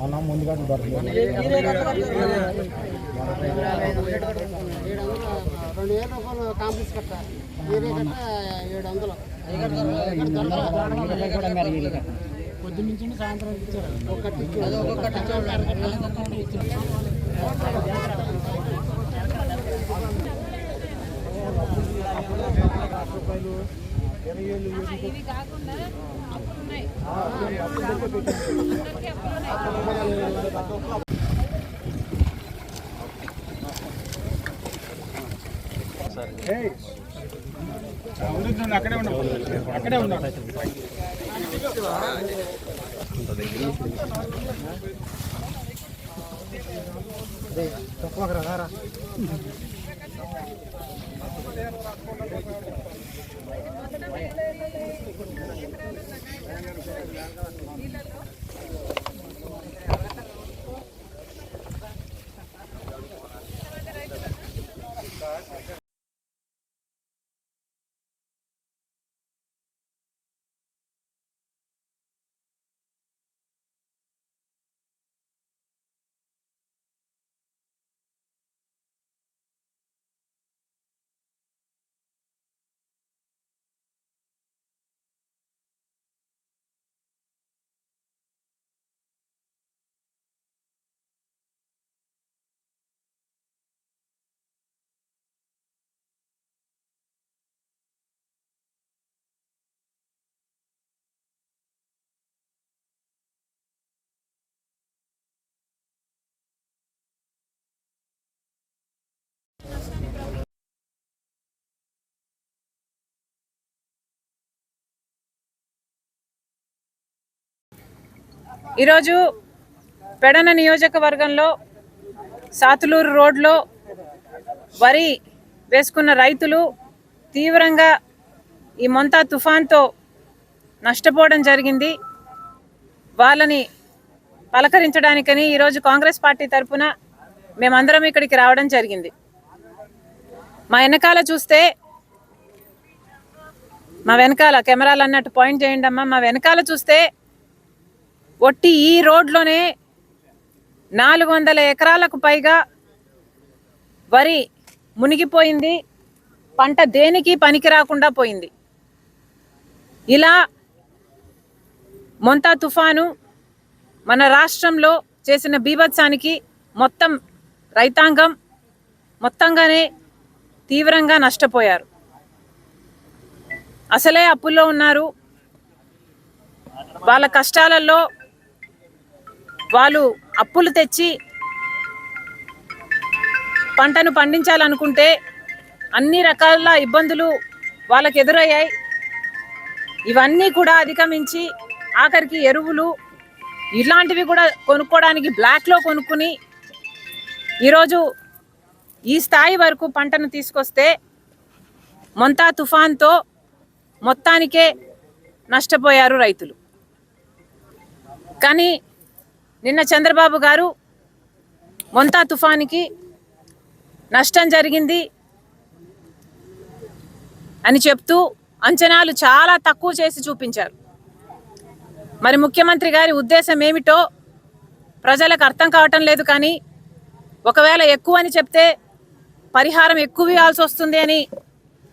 మనం ముందుగా రెండు వేల రూపాయలు కాంప్లెక్స్ కట్ట వేరే కట్ట ఏడు వందలు పొద్దు నుంచి సాయంత్రం ఇచ్చారు ఒకటి ఇవి కాకుండా అప్పులు ఉన్నాయి అందరికీ అప్పులు ఉన్నాయి అక్కడే ఉన్నాం అక్కడే ఈరోజు పెడన నియోజకవర్గంలో సాతులూరు రోడ్లో వరి వేసుకున్న రైతులు తీవ్రంగా ఈ మొంతా తుఫాన్తో నష్టపోవడం జరిగింది. వాళ్ళని పలకరించడానికని ఈరోజు కాంగ్రెస్ పార్టీ తరఫున మేమందరం ఇక్కడికి రావడం జరిగింది. మా వెనకాల చూస్తే మా వెనకాల కెమెరాలు అన్నట్టు పాయింట్ చేయండి అమ్మా. మా వెనకాల చూస్తే ఒట్టి ఈ రోడ్లోనే నాలుగు వందల ఎకరాలకు పైగా వరి మునిగిపోయింది. పంట దేనికి పనికి రాకుండా పోయింది. ఇలా మొంతా తుఫాను మన రాష్ట్రంలో చేసిన బీభత్సానికి మొత్తం రైతాంగం మొత్తంగానే తీవ్రంగా నష్టపోయారు. అసలే అప్పుల్లో ఉన్నారు. వాళ్ళ కష్టాలలో వాళ్ళు అప్పులు తెచ్చి పంటను పండించాలనుకుంటే అన్ని రకాల ఇబ్బందులు వాళ్ళకి ఎదురయ్యాయి. ఇవన్నీ కూడా అధిగమించి ఆఖరికి ఎరువులు ఇలాంటివి కూడా కొనుక్కోవడానికి బ్లాక్లో కొనుక్కుని ఈరోజు ఈ స్థాయి వరకు పంటను తీసుకొస్తే మొంతా తుఫాన్తో మొత్తానికే నష్టపోయారు రైతులు. కానీ నిన్న చంద్రబాబు గారు మొంతా తుఫానికి నష్టం జరిగింది అని చెప్తూ అంచనాలు చాలా తక్కువ చేసి చూపించారు. మరి ముఖ్యమంత్రి గారి ఉద్దేశం ఏమిటో ప్రజలకు అర్థం కావటం లేదు కానీ ఒకవేళ ఎక్కువ అని చెప్తే పరిహారం ఎక్కువ ఇవ్వాల్సి వస్తుంది అని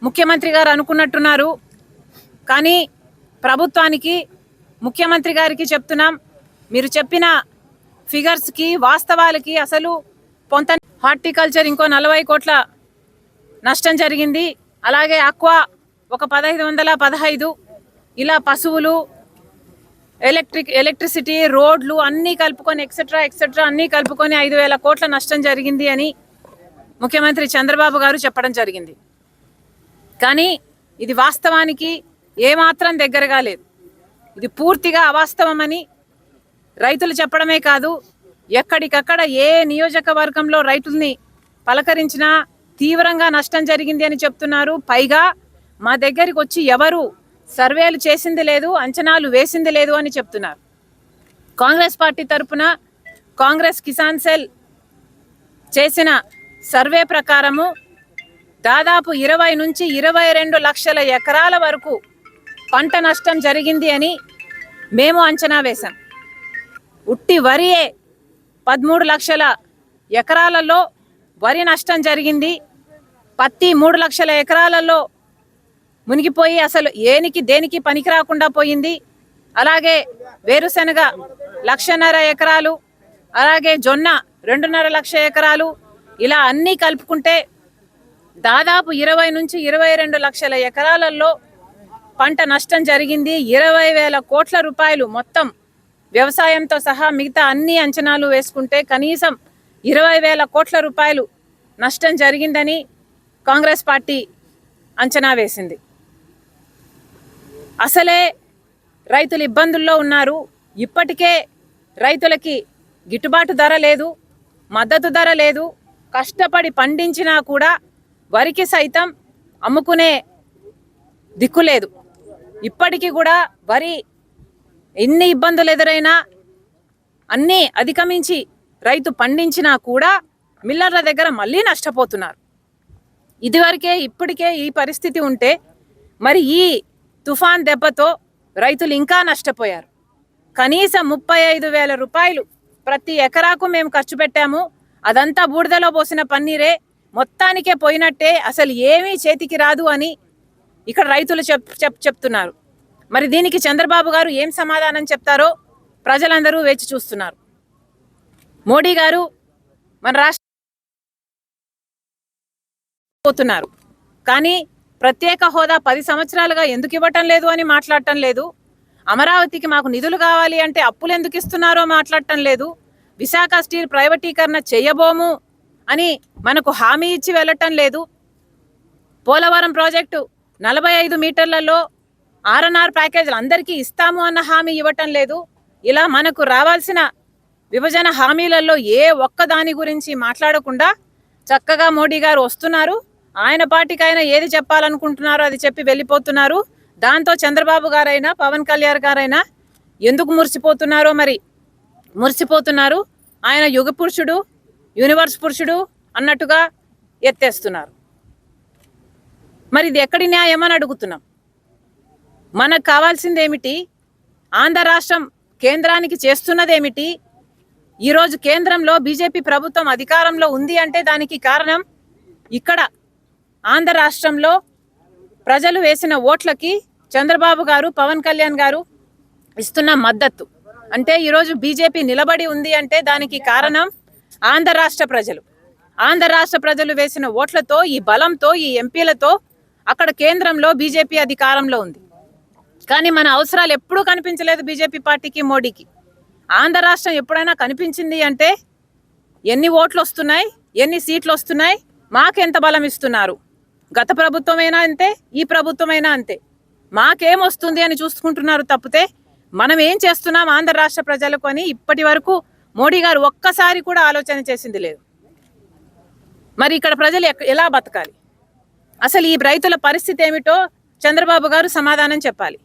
ముఖ్యమంత్రి గారు అనుకున్నట్టున్నారు. కానీ ప్రభుత్వానికి ముఖ్యమంత్రి గారికి చెప్తున్నాం మీరు చెప్పిన ఫిగర్స్కి వాస్తవాలకి అసలు పొంత హార్టికల్చర్ ఇంకో నలభై కోట్ల నష్టం జరిగింది. అలాగే అక్వా ఒక పదహైదు వందల పదహైదు. ఇలా పశువులు ఎలక్ట్రిక్ ఎలక్ట్రిసిటీ రోడ్లు అన్నీ కలుపుకొని ఎక్సెట్రా ఎక్సెట్రా అన్నీ కలుపుకొని ఐదు వేల కోట్ల నష్టం జరిగింది అని ముఖ్యమంత్రి చంద్రబాబు గారు చెప్పడం జరిగింది. కానీ ఇది వాస్తవానికి ఏమాత్రం దగ్గరగా లేదు. ఇది పూర్తిగా అవాస్తవమని రైతులు చెప్పడమే కాదు ఎక్కడికక్కడ ఏ నియోజకవర్గంలో రైతుల్ని పలకరించినా తీవ్రంగా నష్టం జరిగింది అని చెప్తున్నారు. పైగా మా దగ్గరికి వచ్చి ఎవరు సర్వేలు చేసింది లేదు అంచనాలు వేసింది లేదు అని చెప్తున్నారు. కాంగ్రెస్ పార్టీ తరపున కాంగ్రెస్ కిసాన్ సెల్ చేసిన సర్వే ప్రకారము దాదాపు ఇరవై నుంచి ఇరవై రెండు లక్షల ఎకరాల వరకు పంట నష్టం జరిగింది అని మేము అంచనా వేశాం. ఉట్టి వరియే పదమూడు లక్షల ఎకరాలలో వరి నష్టం జరిగింది. పత్తి మూడు లక్షల ఎకరాలలో మునిగిపోయి అసలు ఏనికి దేనికి పనికి రాకుండా పోయింది. అలాగే వేరుశనగ లక్షన్నర ఎకరాలు అలాగే జొన్న రెండున్నర లక్ష ఎకరాలు ఇలా అన్నీ కలుపుకుంటే దాదాపు ఇరవై నుంచి ఇరవై రెండు లక్షల ఎకరాలలో పంట నష్టం జరిగింది. ఇరవై వేల కోట్ల రూపాయలు మొత్తం వ్యవసాయంతో సహా మిగతా అన్ని అంచనాలు వేసుకుంటే కనీసం ఇరవై వేల కోట్ల రూపాయలు నష్టం జరిగిందని కాంగ్రెస్ పార్టీ అంచనా వేసింది. అసలే రైతులు ఇబ్బందుల్లో ఉన్నారు. ఇప్పటికే రైతులకి గిట్టుబాటు ధర లేదు మద్దతు ధర లేదు. కష్టపడి పండించినా కూడా వరికి సైతం అమ్ముకునే దిక్కు లేదు. ఇప్పటికీ కూడా వరి ఎన్ని ఇబ్బందులు ఎదురైనా అన్నీ అధిగమించి రైతు పండించినా కూడా మిల్లర్ల దగ్గర మళ్ళీ నష్టపోతున్నారు. ఇదివరకే ఇప్పటికే ఈ పరిస్థితి ఉంటే మరి ఈ తుఫాన్ దెబ్బతో రైతులు ఇంకా నష్టపోయారు. కనీసం ముప్పై ఐదు వేల రూపాయలు ప్రతి ఎకరాకు మేము ఖర్చు పెట్టాము. అదంతా బూడిదలో పోసిన పన్నీరే. మొత్తానికే పోయినట్టే అసలు ఏమీ చేతికి రాదు అని ఇక్కడ రైతులు చెప్ చెప్ చెప్తున్నారు. మరి దీనికి చంద్రబాబు గారు ఏం సమాధానం చెప్తారో ప్రజలందరూ వేచి చూస్తున్నారు. మోడీ గారు మన రాష్ట్ర పోతున్నారు. కానీ ప్రత్యేక హోదా పది సంవత్సరాలుగా ఎందుకు ఇవ్వటం లేదు అని మాట్లాడటం లేదు. అమరావతికి మాకు నిధులు కావాలి అంటే అప్పులు ఎందుకు ఇస్తున్నారో మాట్లాడటం లేదు. విశాఖ స్టీల్ ప్రైవేటీకరణ చేయబోము అని మనకు హామీ ఇచ్చి వెళ్ళటం లేదు. పోలవరం ప్రాజెక్టు నలభై ఐదు మీటర్లలో ఆర్ఎన్ఆర్ ప్యాకేజీలు అందరికీ ఇస్తాము అన్న హామీ ఇవ్వటం లేదు. ఇలా మనకు రావాల్సిన విభజన హామీలలో ఏ ఒక్క దాని గురించి మాట్లాడకుండా చక్కగా మోడీ గారు వస్తున్నారు. ఆయన పార్టీకి ఆయన ఏది చెప్పాలనుకుంటున్నారో అది చెప్పి వెళ్ళిపోతున్నారు. దాంతో చంద్రబాబు గారైనా పవన్ కళ్యాణ్ గారైనా ఎందుకు మురిసిపోతున్నారో మరి మురిసిపోతున్నారు. ఆయన యుగ పురుషుడు యూనివర్స్ పురుషుడు అన్నట్టుగా ఎత్తేస్తున్నారు. మరి ఇది ఎక్కడి న్యాయం అని అడుగుతున్నాం. మనకు కావాల్సిందేమిటి? ఆంధ్ర రాష్ట్రం కేంద్రానికి చేస్తున్నదేమిటి? ఈరోజు కేంద్రంలో బీజేపీ ప్రభుత్వం అధికారంలో ఉంది అంటే దానికి కారణం ఇక్కడ ఆంధ్ర రాష్ట్రంలో ప్రజలు వేసిన ఓట్లకి చంద్రబాబు గారు పవన్ కళ్యాణ్ గారు ఇస్తున్న మద్దతు. అంటే ఈరోజు బీజేపీ నిలబడి ఉంది అంటే దానికి కారణం ఆంధ్ర రాష్ట్ర ప్రజలు. ఆంధ్ర రాష్ట్ర ప్రజలు వేసిన ఓట్లతో ఈ బలంతో ఈ ఎంపీలతో అక్కడ కేంద్రంలో బీజేపీ అధికారంలో ఉంది. కానీ మన అవసరాలు ఎప్పుడూ కనిపించలేదు బీజేపీ పార్టీకి మోడీకి. ఆంధ్ర రాష్ట్రం ఎప్పుడైనా కనిపించింది అంటే ఎన్ని ఓట్లు వస్తున్నాయి ఎన్ని సీట్లు వస్తున్నాయి మాకెంత బలం ఇస్తున్నారు? గత ప్రభుత్వమైనా అంతే ఈ ప్రభుత్వమైనా అంతే. మాకేం వస్తుంది అని చూసుకుంటున్నారు తప్పితే మనం ఏం చేస్తున్నాం ఆంధ్ర రాష్ట్ర ప్రజలకు అని ఇప్పటి వరకు మోడీ గారు ఒక్కసారి కూడా ఆలోచన చేసింది లేదు. మరి ఇక్కడ ప్రజలు ఎక్క- ఎలా బతకాలి? అసలు ఈ రైతుల పరిస్థితి ఏమిటో చంద్రబాబు గారు సమాధానం చెప్పాలి.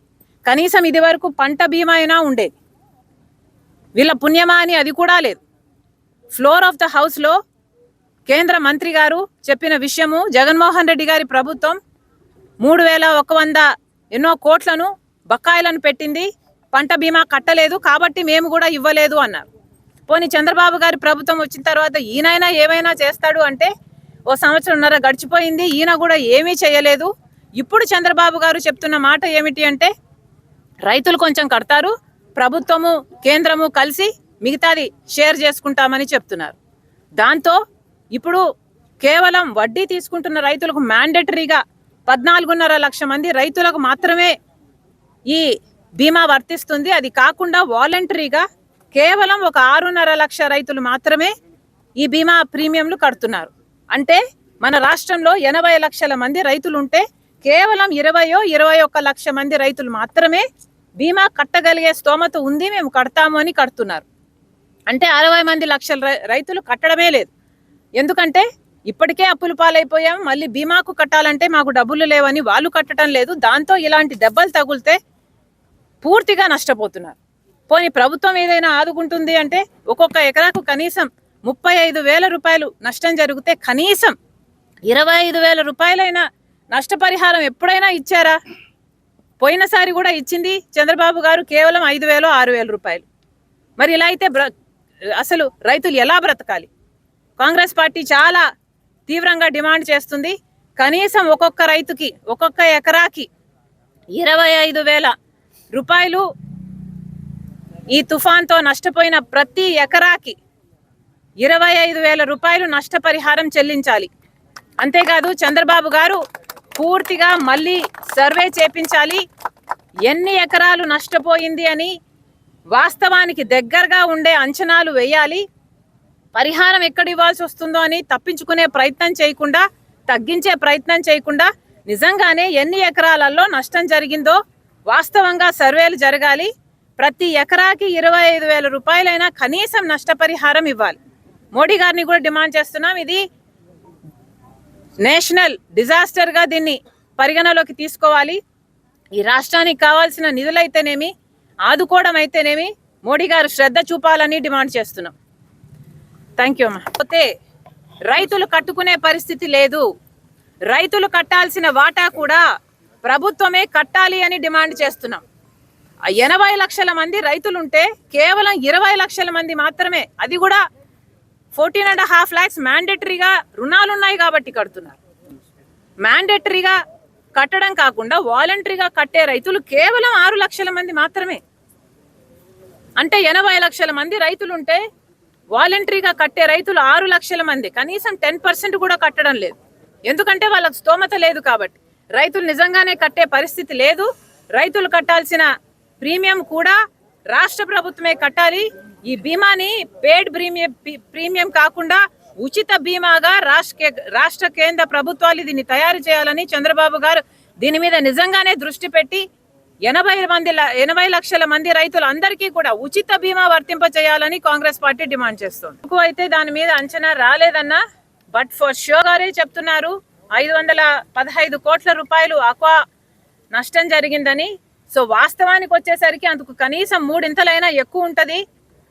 కనీసం ఇది వరకు పంట బీమా అయినా ఉండేది. వీళ్ళ పుణ్యమా అని అది కూడా లేదు. ఫ్లోర్ ఆఫ్ ద హౌస్లో కేంద్ర మంత్రి గారు చెప్పిన విషయము జగన్మోహన్ రెడ్డి గారి ప్రభుత్వం మూడు వేల ఒక వంద ఎన్నో కోట్లను బకాయిలను పెట్టింది. పంట బీమా కట్టలేదు కాబట్టి మేము కూడా ఇవ్వలేదు అన్నారు. పోనీ చంద్రబాబు గారి ప్రభుత్వం వచ్చిన తర్వాత ఈయనైనా ఏమైనా చేస్తాడు అంటే ఓ సంవత్సరంన్నర గడిచిపోయింది. ఈయన కూడా ఏమీ చేయలేదు. ఇప్పుడు చంద్రబాబు గారు చెప్తున్న మాట ఏమిటి అంటే రైతులు కొంచెం కడతారు ప్రభుత్వము కేంద్రము కలిసి మిగతాది షేర్ చేసుకుంటామని చెప్తున్నారు. దాంతో ఇప్పుడు కేవలం వడ్డీ తీసుకుంటున్న రైతులకు మ్యాండేటరీగా పద్నాలుగున్నర లక్ష మంది రైతులకు మాత్రమే ఈ బీమా వర్తిస్తుంది. అది కాకుండా వాలంటరీగా కేవలం ఒక ఆరున్నర లక్ష రైతులు మాత్రమే ఈ బీమా ప్రీమియంలు కడుతున్నారు. అంటే మన రాష్ట్రంలో ఎనభై లక్షల మంది రైతులు ఉంటే కేవలం ఇరవయో ఇరవై ఒక్క లక్ష మంది రైతులు మాత్రమే బీమా కట్టగలిగే స్తోమత ఉంది మేము కడతాము అని కడుతున్నారు. అంటే అరవై మంది లక్షల రై- రైతులు కట్టడమే లేదు. ఎందుకంటే ఇప్పటికే అప్పులు పాలైపోయాం మళ్ళీ బీమాకు కట్టాలంటే మాకు డబ్బులు లేవని వాళ్ళు కట్టడం లేదు. దాంతో ఇలాంటి దెబ్బలు తగులితే పూర్తిగా నష్టపోతున్నారు. పోనీ ప్రభుత్వం ఏదైనా ఆదుకుంటుంది అంటే ఒక్కొక్క ఎకరాకు కనీసం ముప్పై ఐదు వేల రూపాయలు నష్టం జరిగితే కనీసం ఇరవై ఐదు వేల రూపాయలైనా నష్టపరిహారం ఎప్పుడైనా ఇచ్చారా? పోయినసారి కూడా ఇచ్చింది చంద్రబాబు గారు కేవలం ఐదు వేలు ఆరు వేల రూపాయలు. మరి ఇలా అయితే బ్ర అసలు రైతులు ఎలా బ్రతకాలి? కాంగ్రెస్ పార్టీ చాలా తీవ్రంగా డిమాండ్ చేస్తుంది. కనీసం ఒక్కొక్క రైతుకి ఒక్కొక్క ఎకరాకి ఇరవై ఐదు వేల రూపాయలు ఈ తుఫాన్తో నష్టపోయిన ప్రతి ఎకరాకి ఇరవై ఐదు వేల రూపాయలు నష్టపరిహారం చెల్లించాలి. అంతేకాదు చంద్రబాబు గారు పూర్తిగా మళ్ళీ సర్వే చేపించాలి. ఎన్ని ఎకరాలు నష్టపోయింది అని వాస్తవానికి దగ్గరగా ఉండే అంచనాలు వేయాలి. పరిహారం ఎక్కడ ఇవ్వాల్సి వస్తుందో అని తప్పించుకునే ప్రయత్నం చేయకుండా తగ్గించే ప్రయత్నం చేయకుండా నిజంగానే ఎన్ని ఎకరాలలో నష్టం జరిగిందో వాస్తవంగా సర్వేలు జరగాలి. ప్రతి ఎకరాకి ఇరవై ఐదు వేల రూపాయలైనా కనీసం నష్టపరిహారం ఇవ్వాలి. మోడీ గారిని కూడా డిమాండ్ చేస్తున్నాం. ఇది నేషనల్ డిజాస్టర్గా దీన్ని పరిగణలోకి తీసుకోవాలి. ఈ రాష్ట్రానికి కావాల్సిన నిధులైతేనేమి ఆదుకోవడం అయితేనేమి మోడీ గారు శ్రద్ధ చూపాలని డిమాండ్ చేస్తున్నాం. థ్యాంక్ యూ అమ్మా. పోతే రైతులు కట్టుకునే పరిస్థితి లేదు. రైతులు కట్టాల్సిన వాటా కూడా ప్రభుత్వమే కట్టాలి అని డిమాండ్ చేస్తున్నాం. ఎనభై లక్షల మంది రైతులుంటే కేవలం ఇరవై లక్షల మంది మాత్రమే. అది కూడా ఫోర్టీన్ అండ్ హాఫ్ ల్యాక్స్ మ్యాండేటరీగా రుణాలు ఉన్నాయి కాబట్టి కడుతున్నారు. మ్యాండేటరీగా కట్టడం కాకుండా వాలంటరీగా కట్టే రైతులు కేవలం ఆరు లక్షల మంది మాత్రమే. అంటే ఎనభై లక్షల మంది రైతులుంటే వాలంటరీగా కట్టే రైతులు ఆరు లక్షల మంది. కనీసం టెన్ పర్సెంట్ కూడా కట్టడం లేదు. ఎందుకంటే వాళ్ళకు స్తోమత లేదు కాబట్టి. రైతులు నిజంగానే కట్టే పరిస్థితి లేదు. రైతులు కట్టాల్సిన ప్రీమియం కూడా రాష్ట్ర ప్రభుత్వమే కట్టాలి. ఈ బీమాని పేడ్ ప్రీమియం ప్రీమియం కాకుండా ఉచిత బీమాగా రాష్ట్ర రాష్ట్ర కేంద్ర ప్రభుత్వాలు దీన్ని తయారు చేయాలని చంద్రబాబు గారు దీని మీద నిజంగానే దృష్టి పెట్టి ఎనభై మంది ఎనభై లక్షల మంది రైతులందరికీ కూడా ఉచిత బీమా వర్తింప చేయాలని కాంగ్రెస్ పార్టీ డిమాండ్ చేస్తుంది. ఎక్కువ అయితే దాని మీద అంచనా రాలేదన్నా బట్ ఫర్ షో గారే చెప్తున్నారు. ఐదు వందల పదహైదు కోట్ల రూపాయలు అక్వా నష్టం జరిగిందని. సో వాస్తవానికి వచ్చేసరికి అందుకు కనీసం మూడింతలైనా ఎక్కువ ఉంటది.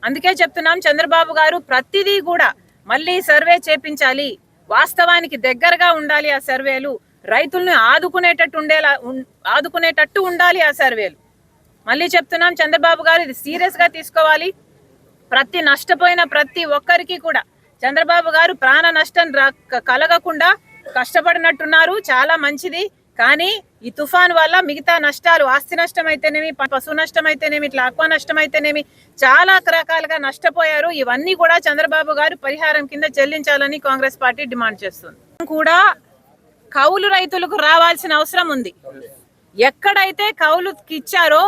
అందుకే చెప్తున్నాం చంద్రబాబు గారు ప్రతిదీ కూడా మళ్ళీ సర్వే చేపించాలి. వాస్తవానికి దగ్గరగా ఉండాలి ఆ సర్వేలు. రైతుల్ని ఆదుకునేటట్టు ఉండేలా ఆదుకునేటట్టు ఉండాలి ఆ సర్వేలు. మళ్ళీ చెప్తున్నాం చంద్రబాబు గారు ఇది సీరియస్గా తీసుకోవాలి. ప్రతి నష్టపోయిన ప్రతి ఒక్కరికి కూడా చంద్రబాబు గారు ప్రాణ నష్టం కలగకుండా కష్టపడినట్టున్నారు. చాలా మంచిది. కానీ ఈ తుఫాన్ వల్ల మిగతా నష్టాలు ఆస్తి నష్టం అయితేనేమి పశువు పశు నష్టం అయితేనేమి ఇట్లా ఆక్వా నష్టం అయితేనేమి చాలా రకాలుగా నష్టపోయారు. ఇవన్నీ కూడా చంద్రబాబు గారు పరిహారం కింద చెల్లించాలని కాంగ్రెస్ పార్టీ డిమాండ్ చేస్తుంది. కూడా కౌలు రైతులకు రావాల్సిన అవసరం ఉంది. ఎక్కడైతే కౌలుకి ఇచ్చారో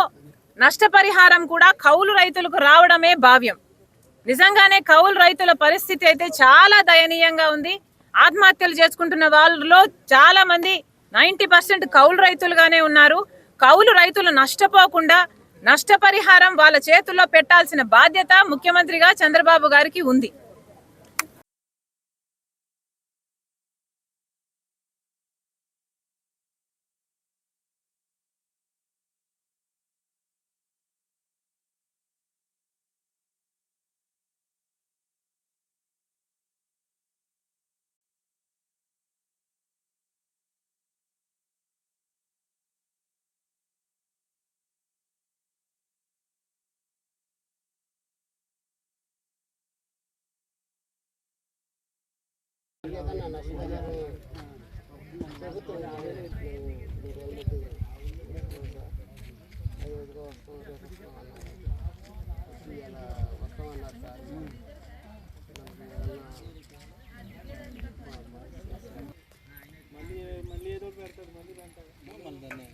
నష్టపరిహారం కూడా కౌలు రైతులకు రావడమే భావ్యం. నిజంగానే కౌలు రైతుల పరిస్థితి అయితే చాలా దయనీయంగా ఉంది. ఆత్మహత్యలు చేసుకుంటున్న వాళ్ళలో చాలా మంది నైంటీ పర్సెంట్ కౌలు రైతులుగానే ఉన్నారు. కౌలు రైతులు నష్టపోకుండా నష్టపరిహారం వాళ్ళ చేతుల్లో పెట్టాల్సిన బాధ్యత ముఖ్యమంత్రిగా చంద్రబాబు గారికి ఉంది. మళ్ళీ మళ్ళీ ఏదో పెడతారు మళ్ళీ దాంట్లో మళ్ళీ దాన్ని